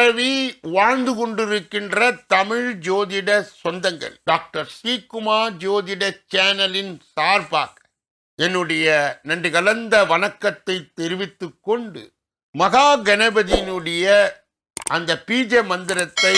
பரவி வாழ்ந்து கொண்டிருக்கின்ற தமிழ் ஜோதிட சொந்தங்கள். டாக்டர் ஸ்ரீகுமார் ஜோதிட சேனலின் சார்பாக என்னுடைய நன்றி கலந்த வணக்கத்தை தெரிவித்து கொண்டு மகா கணபதியினுடைய அந்த பீஜ மந்திரத்தை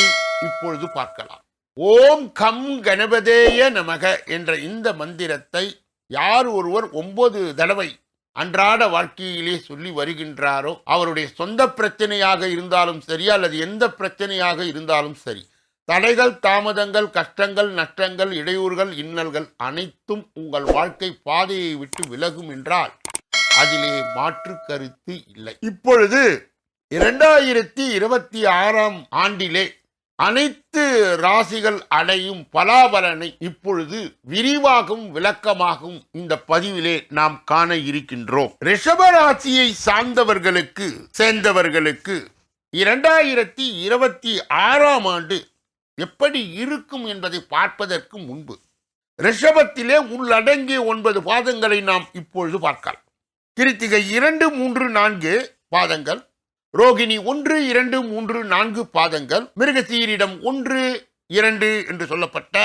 இப்பொழுது பார்க்கலாம். ஓம் கம் கணபதேய நமக என்ற இந்த மந்திரத்தை யார் ஒருவர் ஒன்பது தடவை அன்றாட வாழ்க்கையிலே சொல்லி வருகின்றாரோ அவருடைய சொந்த பிரச்சனையாக இருந்தாலும் சரி அல்லது எந்த பிரச்சனையாக இருந்தாலும் சரி தடைகள் தாமதங்கள் கஷ்டங்கள் நஷ்டங்கள் இடையூறுகள் இன்னல்கள் அனைத்தும் உங்கள் வாழ்க்கை பாதையை விட்டு விலகும் என்றால் அதிலே மாற்று கருத்து இல்லை. இப்பொழுது இரண்டாயிரத்தி இருபத்தி ஆறாம் ஆண்டிலே அனைத்து ராசிகள் அடையும் பலாபலனை இப்பொழுது விரிவாகவும் விளக்கமாகவும் இந்த பதிவிலே நாம் காண இருக்கின்றோம். ரிஷப ராசியை சார்ந்தவர்களுக்கு சேர்ந்தவர்களுக்கு இரண்டாயிரத்தி இருபத்தி ஆறாம் ஆண்டு எப்படி இருக்கும் என்பதை பார்ப்பதற்கு முன்பு ரிஷபத்திலே உள்ளடங்கிய ஒன்பது பாதங்களை நாம் இப்பொழுது பார்க்கலாம். கிருத்திகை இரண்டு மூன்று நான்கு பாதங்கள். ரோகிணி ஒன்று இரண்டு மூன்று நான்கு பாதங்கள். மிருகசீரிடம் ஒன்று இரண்டு என்று சொல்லப்பட்ட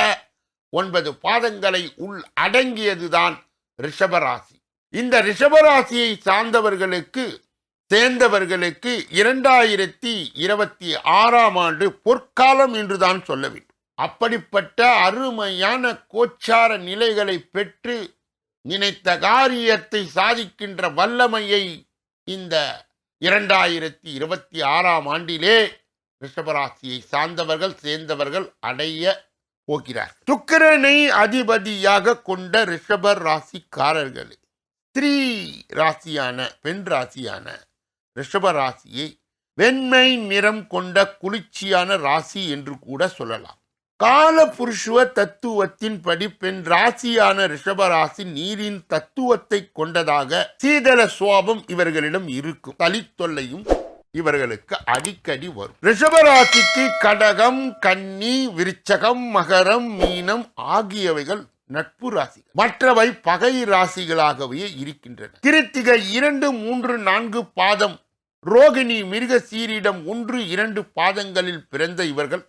ஒன்பது பாதங்களை உள் அடங்கியதுதான் ரிஷபராசி. இந்த ரிஷபராசியை சார்ந்தவர்களுக்கு சேர்ந்தவர்களுக்கு இரண்டாயிரத்தி இருபத்தி ஆறாம் ஆண்டு பொற்காலம் என்றுதான் சொல்ல வேண்டும் அப்படிப்பட்ட அருமையான கோச்சார நிலைகளை பெற்று நினைத்த காரியத்தை சாதிக்கின்ற வல்லமையை இந்த இரண்டாயிரத்தி இருபத்தி ஆறாம் ஆண்டிலே ரிஷபராசியை சார்ந்தவர்கள் சேர்ந்தவர்கள் அடைய போகிறார். சுக்கிரனை அதிபதியாக கொண்ட ரிஷப ராசிக்காரர்களே ஸ்திரீ ராசியான பெண் ராசியான ரிஷப ராசியை வெண்மை நிறம் கொண்ட குளிர்ச்சியான ராசி என்று கூட சொல்லலாம். கால புருஷுவ தத்துவத்தின்படி பெண் ராசியான ரிஷபராசி நீரின் தத்துவத்தை கொண்டதாக சீதள சுவாபம் இவர்களிடம் இருக்கும். தலித்தொல்லையும் இவர்களுக்கு அடிக்கடி வரும். ரிஷபராசிக்கு கடகம் கன்னி விருச்சகம் மகரம் மீனம் ஆகியவைகள் நட்பு ராசி மற்றவை பகை ராசிகளாகவே இருக்கின்றன. கிருத்திகை இரண்டு மூன்று நான்கு பாதம் ரோகிணி மிருக சீரிடம் ஒன்று இரண்டு பாதங்களில் பிறந்த இவர்கள்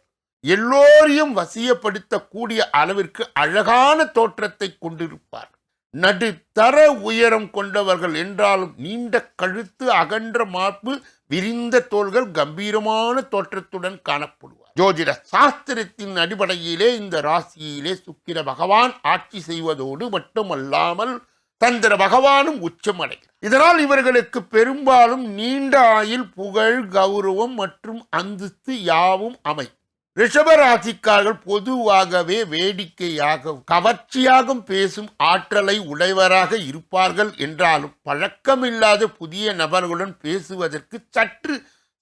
எல்லோரையும் வசியப்படுத்தக்கூடிய அளவிற்கு அழகான தோற்றத்தை கொண்டிருப்பார். நடுத்தர உயரம் கொண்டவர்கள் என்றாலும் நீண்ட கழுத்து அகன்ற மார்பு விரிந்த தோள்கள் கம்பீரமான தோற்றத்துடன் காணப்படுவார். ஜோதிட சாஸ்திரத்தின் அடிப்படையிலே இந்த ராசியிலே சுக்கிர பகவான் ஆட்சி செய்வதோடு மட்டுமல்லாமல் சந்திர பகவானும் உச்சமடைகிறார். இதனால் இவர்களுக்கு பெரும்பாலும் நீண்ட ஆயில் புகழ் கௌரவம் மற்றும் அந்தஸ்து யாவும் அமை ரிஷபராசிக்காரர்கள் பொதுவாகவே வேடிக்கையாக கவர்ச்சியாகவும் பேசும் ஆற்றலை உடையவராக இருப்பார்கள் என்றாலும் பழக்கமில்லாத புதிய நபர்களுடன் பேசுவதற்கு சற்று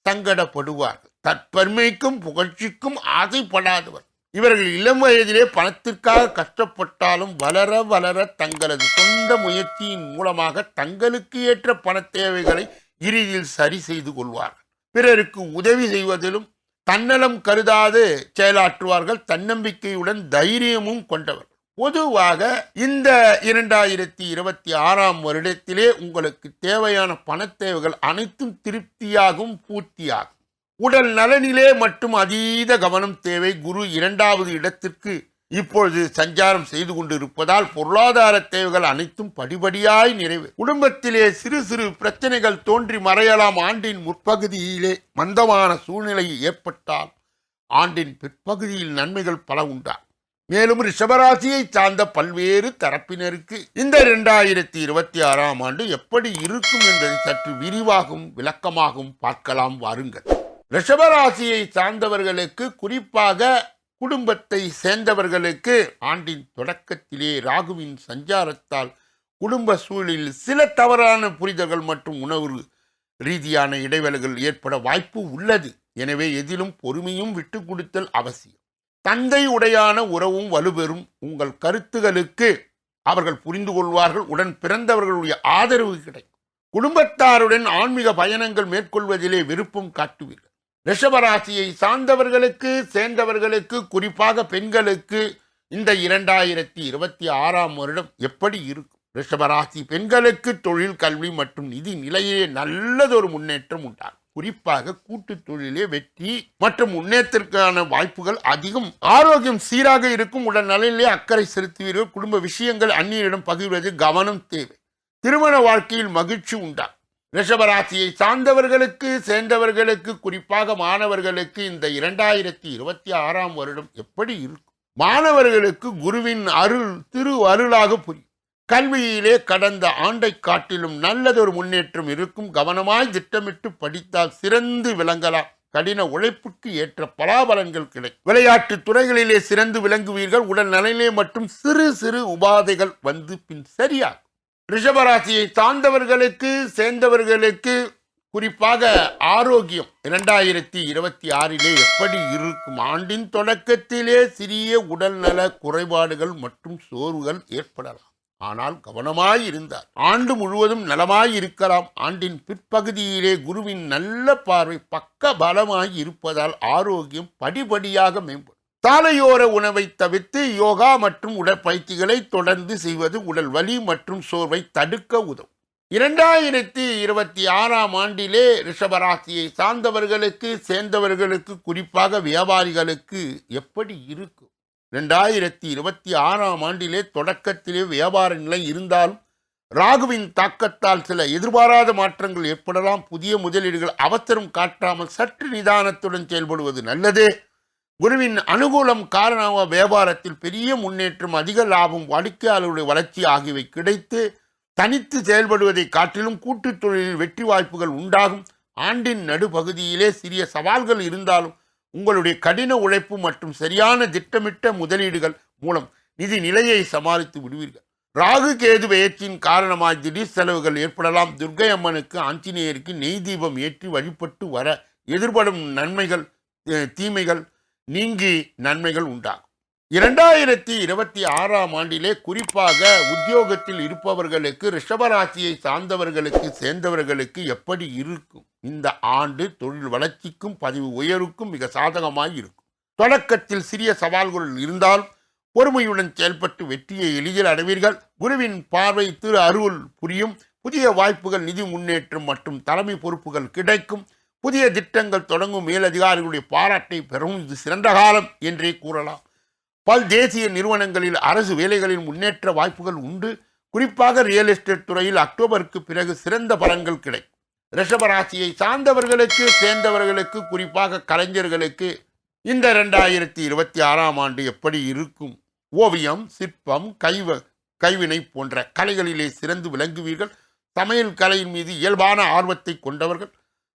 சங்கடப்படுவார்கள். தற்பெருமைக்கும் புகழ்ச்சிக்கும் ஆசைப்படாதவர். இவர்கள் இளம் வயதிலே பணத்திற்காக கஷ்டப்பட்டாலும் வளர வளர தங்களது சொந்த முயற்சியின் மூலமாக தங்களுக்கு ஏற்ற பண தேவைகளை இறுதியில் சரி செய்து கொள்வார்கள். பிறருக்கு உதவி செய்வதிலும் தன்னலம் கருதாது செயலாற்றுவார்கள். தன்னம்பிக்கையுடன் தைரியமும் கொண்டவர். பொதுவாக இந்த இரண்டாயிரத்தி இருபத்தி ஆறாம் வருடத்திலே உங்களுக்கு தேவையான பண தேவைகள் அனைத்தும் திருப்தியாகும் பூர்த்தியாகும். உடல் நலனிலே மட்டும் அதீத கவனம் தேவை. குரு இரண்டாவது இடத்திற்கு இப்பொழுது சஞ்சாரம் செய்து கொண்டிருப்பதால் பொருளாதார தேவைகள் அனைத்தும் படிபடியாய் நிறைவு. குடும்பத்திலே சிறு சிறு பிரச்சனைகள் தோன்றி மறையலாம் ஆண்டின் முற்பகுதியிலே மந்தமான சூழ்நிலை ஏற்பட்டால் ஆண்டின் பிற்பகுதியில் நன்மைகள் பல உண்டா? மேலும் ரிஷபராசியை சார்ந்த பல்வேறு தரப்பினருக்கு இந்த இரண்டாயிரத்தி இருபத்தி ஆறாம் ஆண்டு எப்படி இருக்கும் என்பதை சற்று விரிவாகவும் விளக்கமாகவும் பார்க்கலாம் வாருங்கள். ரிஷபராசியை சார்ந்தவர்களுக்கு குறிப்பாக குடும்பத்தை சேர்ந்தவர்களுக்கு ஆண்டின் தொடக்கத்திலே ராகுவின் சஞ்சாரத்தால் குடும்ப சூழலில் சில தவறான புரிதல்கள் மற்றும் உணவு ரீதியான இடைவெளிகள் ஏற்பட வாய்ப்பு உள்ளது. எனவே எதிலும் பொறுமையும் விட்டு கொடுத்தல் அவசியம். தந்தை உடையான உறவும் வலுபெறும். உங்கள் கருத்துகளுக்கு அவர்கள் புரிந்து கொள்வார்கள். உடன் பிறந்தவர்களுடைய ஆதரவு கிடைக்கும். குடும்பத்தாருடன் ஆன்மீக பயணங்கள் மேற்கொள்வதிலே விருப்பம் காட்டுவீர்கள். ரிஷபராசியை சார்ந்தவர்களுக்கு சேர்ந்தவர்களுக்கு குறிப்பாக பெண்களுக்கு இந்த இரண்டாயிரத்தி இருபத்தி ஆறாம் வருடம் எப்படி இருக்கும்? ரிஷபராசி பெண்களுக்கு தொழில் கல்வி மற்றும் நிதி நிலையிலே நல்லதொரு முன்னேற்றம் உண்டாகும். குறிப்பாக கூட்டு தொழிலே வெற்றி மற்றும் முன்னேற்றத்திற்கான வாய்ப்புகள் அதிகம். ஆரோக்கியம் சீராக இருக்கும். உடல் நலனிலே அக்கறை செலுத்துவீர்கள். குடும்ப விஷயங்கள் அந்நியரிடம் பகிர்வது கவனம் தேவை. திருமண வாழ்க்கையில் மகிழ்ச்சி உண்டா ரிஷபராசியை சார்ந்தவர்களுக்கு சேர்ந்தவர்களுக்கு குறிப்பாக மாணவர்களுக்கு இந்த இரண்டாயிரத்தி இருபத்தி ஆறாம் வருடம் எப்படி இருக்கும்? மாணவர்களுக்கு குருவின் அருள் திரு அருளாக புரியும். கல்வியிலே கடந்த ஆண்டை காட்டிலும் நல்லதொரு முன்னேற்றம் இருக்கும். கவனமாய் திட்டமிட்டு படித்தால் சிறந்து விளங்கலாம். கடின உழைப்புக்கு ஏற்ற பலாபலன்கள் கிடைக்கும். விளையாட்டு துறைகளிலே சிறந்து விளங்குவீர்கள். உடல் நலனிலே மற்றும் சிறு சிறு உபாதைகள் வந்து பின் சரியாகும். ரிஷபராசியை சார்ந்தவர்களுக்கு சேர்ந்தவர்களுக்கு குறிப்பாக ஆரோக்கியம் இரண்டாயிரத்தி இருபத்தி ஆறிலே எப்படி இருக்கும்? ஆண்டின் தொடக்கத்திலே சிறிய உடல்நல குறைபாடுகள் மற்றும் சோர்வுகள் ஏற்படலாம். ஆனால் கவனமாய் இருந்தார் ஆண்டு முழுவதும் நலமாய் இருக்கலாம். ஆண்டின் பிற்பகுதியிலே குருவின் நல்ல பார்வை பக்க பலமாய் இருப்பதால் ஆரோக்கியம் படிப்படியாக மேம்படும். சாலையோர உணவை தவிர்த்து யோகா மற்றும் உடற்பயிற்சிகளை தொடர்ந்து செய்வது உடல் வலி மற்றும் சோர்வை தடுக்க உதவும். இரண்டாயிரத்தி இருபத்தி ஆறாம் ஆண்டிலே ரிஷபராசியை சார்ந்தவர்களுக்கு சேர்ந்தவர்களுக்கு குறிப்பாக வியாபாரிகளுக்கு எப்படி இருக்கும்? ரெண்டாயிரத்தி இருபத்தி ஆறாம் ஆண்டிலே தொடக்கத்திலே வியாபார நிலை இருந்தாலும் ராகுவின் தாக்கத்தால் சில எதிர்பாராத மாற்றங்கள் ஏற்படலாம். புதிய முதலீடுகள் அவசரம் காட்டாமல் சற்று நிதானத்துடன் செயல்படுவது நல்லது. குருவின் அனுகூலம் காரணமாக வியாபாரத்தில் பெரிய முன்னேற்றம் அதிக லாபம் வாடிக்கையாளருடைய வளர்ச்சி ஆகியவை கிடைத்து தனித்து செயல்படுவதை காட்டிலும் கூட்டுத் தொழிலில் வெற்றி வாய்ப்புகள் உண்டாகும். ஆண்டின் நடுப்பகுதியிலே சிறிய சவால்கள் இருந்தாலும் உங்களுடைய கடின உழைப்பு மற்றும் சரியான திட்டமிட்ட முதலீடுகள் மூலம் நிதி நிலையை சமாளித்து விடுவீர்கள். ராகு கேது பெயர்ச்சியின் காரணமாக திடீர் செலவுகள் ஏற்படலாம். துர்க்கை அம்மனுக்கு ஆஞ்சநேயருக்கு நெய் தீபம் ஏற்றி வழிபட்டு வர எதிர்படும் நன்மைகள் தீமைகள் நீங்கி நன்மைகள் உண்டாகும். இரண்டாயிரத்தி இருபத்தி ஆறாம் ஆண்டிலே குறிப்பாக உத்தியோகத்தில் இருப்பவர்களுக்கு ரிஷபராசியை சார்ந்தவர்களுக்கு சேர்ந்தவர்களுக்கு எப்படி இருக்கும்? இந்த ஆண்டு தொழில் வளர்ச்சிக்கும் பதிவு உயருக்கும் மிக சாதகமாக இருக்கும். தொடக்கத்தில் சிறிய சவால்கள் இருந்தாலும் பொறுமையுடன் செயல்பட்டு வெற்றியை எளிதில் அடைவீர்கள். குருவின் பார்வை திரு அருள் புரியும். புதிய வாய்ப்புகள் நிதி முன்னேற்றம் மற்றும் தலைமை பொறுப்புகள் கிடைக்கும். புதிய திட்டங்கள் தொடங்கும் மேலதிகாரிகளுடைய பாராட்டை பெறவும் இது சிறந்த காலம் என்றே கூறலாம். பல் தேசிய நிறுவனங்களில் அரசு வேலைகளில் முன்னேற்ற வாய்ப்புகள் உண்டு. குறிப்பாக ரியல் எஸ்டேட் துறையில் அக்டோபருக்கு பிறகு சிறந்த பலன்கள் கிடைக்கும். ரிஷபராசியை சார்ந்தவர்களுக்கு சேர்ந்தவர்களுக்கு குறிப்பாக கலைஞர்களுக்கு இந்த ரெண்டாயிரத்தி இருபத்தி ஆறாம் ஆண்டு எப்படி இருக்கும்? ஓவியம் சிற்பம் கைவ கைவினை போன்ற கலைகளிலே சிறந்து விளங்குவீர்கள். சமையல் கலையின் மீது இயல்பான ஆர்வத்தை கொண்டவர்கள்.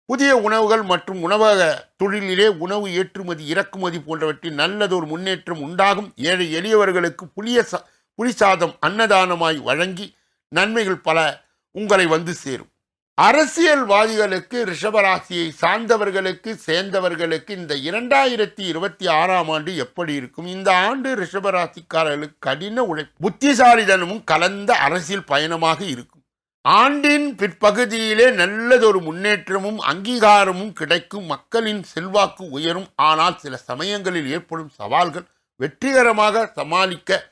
புதிய உணவுகள் மற்றும் உணவக தொழிலிலே உணவு ஏற்றுமதி இறக்குமதி போன்றவற்றில் நல்லதொரு முன்னேற்றம் உண்டாகும். ஏழை எளியவர்களுக்கு புளிய ச புளிசாதம் அன்னதானமாய் வழங்கி நன்மைகள் பல உங்களை வந்து சேரும். அரசியல்வாதிகளுக்கு ரிஷபராசியை சார்ந்தவர்களுக்கு சேர்ந்தவர்களுக்கு இந்த இரண்டாயிரத்தி இருபத்தி ஆறாம் ஆண்டு எப்படி இருக்கும்? இந்த ஆண்டு ரிஷபராசிக்காரர்களுக்கு கடின உழை புத்திசாலிதனமும் கலந்த அரசியல் பயணமாக இருக்கும். ஆண்டின் பிற்பகுதியிலே நல்லதொரு முன்னேற்றமும் அங்கீகாரமும் கிடைக்கும். மக்களின் செல்வாக்கு உயரும். ஆனால் சில சமயங்களில் ஏற்படும் சவால்கள் வெற்றிகரமாக சமாளிக்க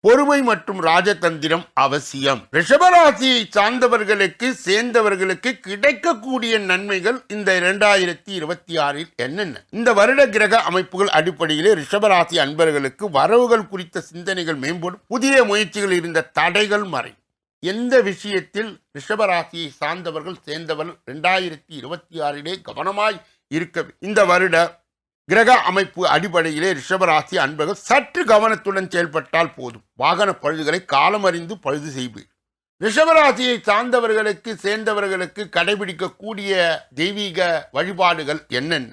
பொறுமை மற்றும் ராஜதந்திரம் அவசியம். ரிஷபராசியை சார்ந்தவர்களுக்கு சேர்ந்தவர்களுக்கு கிடைக்கக்கூடிய நன்மைகள் இந்த இரண்டாயிரத்தி இருபத்தி ஆறில் என்னென்ன? இந்த வருட கிரக அமைப்புகள் அடிப்படையிலே ரிஷபராசி அன்பர்களுக்கு வரவுகள் குறித்த சிந்தனைகள் மேம்படும். புதிய முயற்சிகள் இருந்த தடைகள் மறை. எந்த விஷயத்தில் ரிஷபராசியை சார்ந்தவர்கள் சேர்ந்தவர்கள் ரெண்டாயிரத்தி இருபத்தி ஆறிலே கவனமாய் இருக்க இந்த வருட கிரக அமைப்பு அடிப்படையிலே ரிஷபராசி அன்பர்கள் சற்று கவனத்துடன் செயல்பட்டால் போதும். வாகன பழுதுகளை காலமறிந்து பழுது செய்வீர் ரிஷபராசியை சார்ந்தவர்களுக்கு சேர்ந்தவர்களுக்கு கடைபிடிக்கக்கூடிய தெய்வீக வழிபாடுகள் என்னென்ன?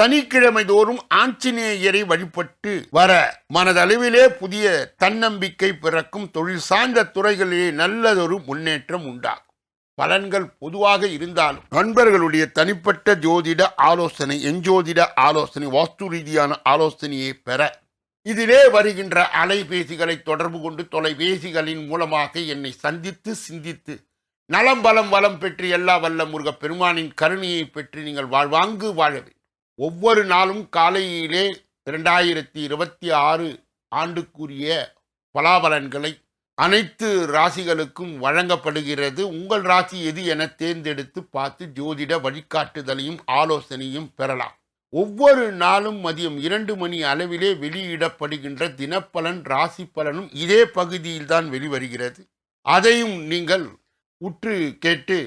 சனிக்கிழமை தோறும் ஆஞ்சநேயரை வழிபட்டு வர மனதளவிலே புதிய தன்னம்பிக்கை பிறக்கும் தொழில் சார்ந்த துறைகளிலே நல்லதொரு முன்னேற்றம் உண்டாகும். பலன்கள் பொதுவாக இருந்தாலும் நண்பர்களுடைய தனிப்பட்ட ஜோதிட ஆலோசனை எஞ்சோதிட ஆலோசனை வாஸ்து ரீதியான ஆலோசனையை பெற இதிலே வருகின்ற அலைபேசிகளை தொடர்பு கொண்டு தொலைபேசிகளின் மூலமாக என்னை சந்தித்து சிந்தித்து நலம் பலம் வளம் பெற்று எல்லா வல்ல முருகப் பெருமானின் கருணையை பெற்று நீங்கள் வாழ்வாங்கு வாழவே. ஒவ்வொரு நாளும் காலையிலே இரண்டாயிரத்தி இருபத்தி ஆறு ஆண்டுக்குரிய பலாபலன்களை அனைத்து ராசிகளுக்கும் வழங்கப்படுகிறது. உங்கள் ராசி எது என தேர்ந்தெடுத்து பார்த்து ஜோதிட வழிகாட்டுதலையும் ஆலோசனையும் பெறலாம். ஒவ்வொரு நாளும் மதியம் இரண்டு மணி அளவிலே வெளியிடப்படுகின்ற தினப்பலன் ராசி பலனும் இதே பகுதியில்தான் வெளிவருகிறது. அதையும் நீங்கள் உற்று கேட்டு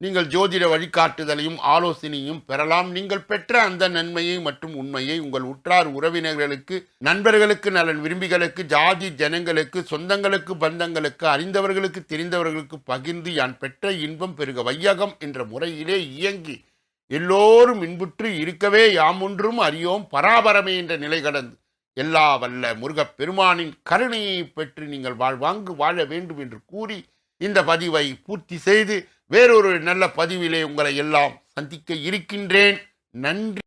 நீங்கள் ஜோதிட வழிகாட்டுதலையும் ஆலோசனையும் பெறலாம். நீங்கள் பெற்ற அந்த நன்மையை மற்றும் உண்மையை உங்கள் உற்றார் உறவினர்களுக்கு நண்பர்களுக்கு நலன் விரும்பிகளுக்கு ஜாதி ஜனங்களுக்கு சொந்தங்களுக்கு பந்தங்களுக்கு அறிந்தவர்களுக்கு தெரிந்தவர்களுக்கு பகிர்ந்து யான் பெற்ற இன்பம் பெருக வையகம் என்ற முறையிலே இயங்கி எல்லோரும் இன்புற்று இருக்கவே யாமொன்றும் அறியோம் பராபரமே என்ற நிலை கடந்து எல்லா வல்ல முருகப் பெருமானின் கருணையை பெற்று நீங்கள் வாழ்வாங்கு வாழ வேண்டும் என்று கூறி இந்த பதிவை பூர்த்தி செய்து வேறொரு நல்ல பதிவிலே உங்களை எல்லாம் சந்திக்க இருக்கின்றேன். நன்றி.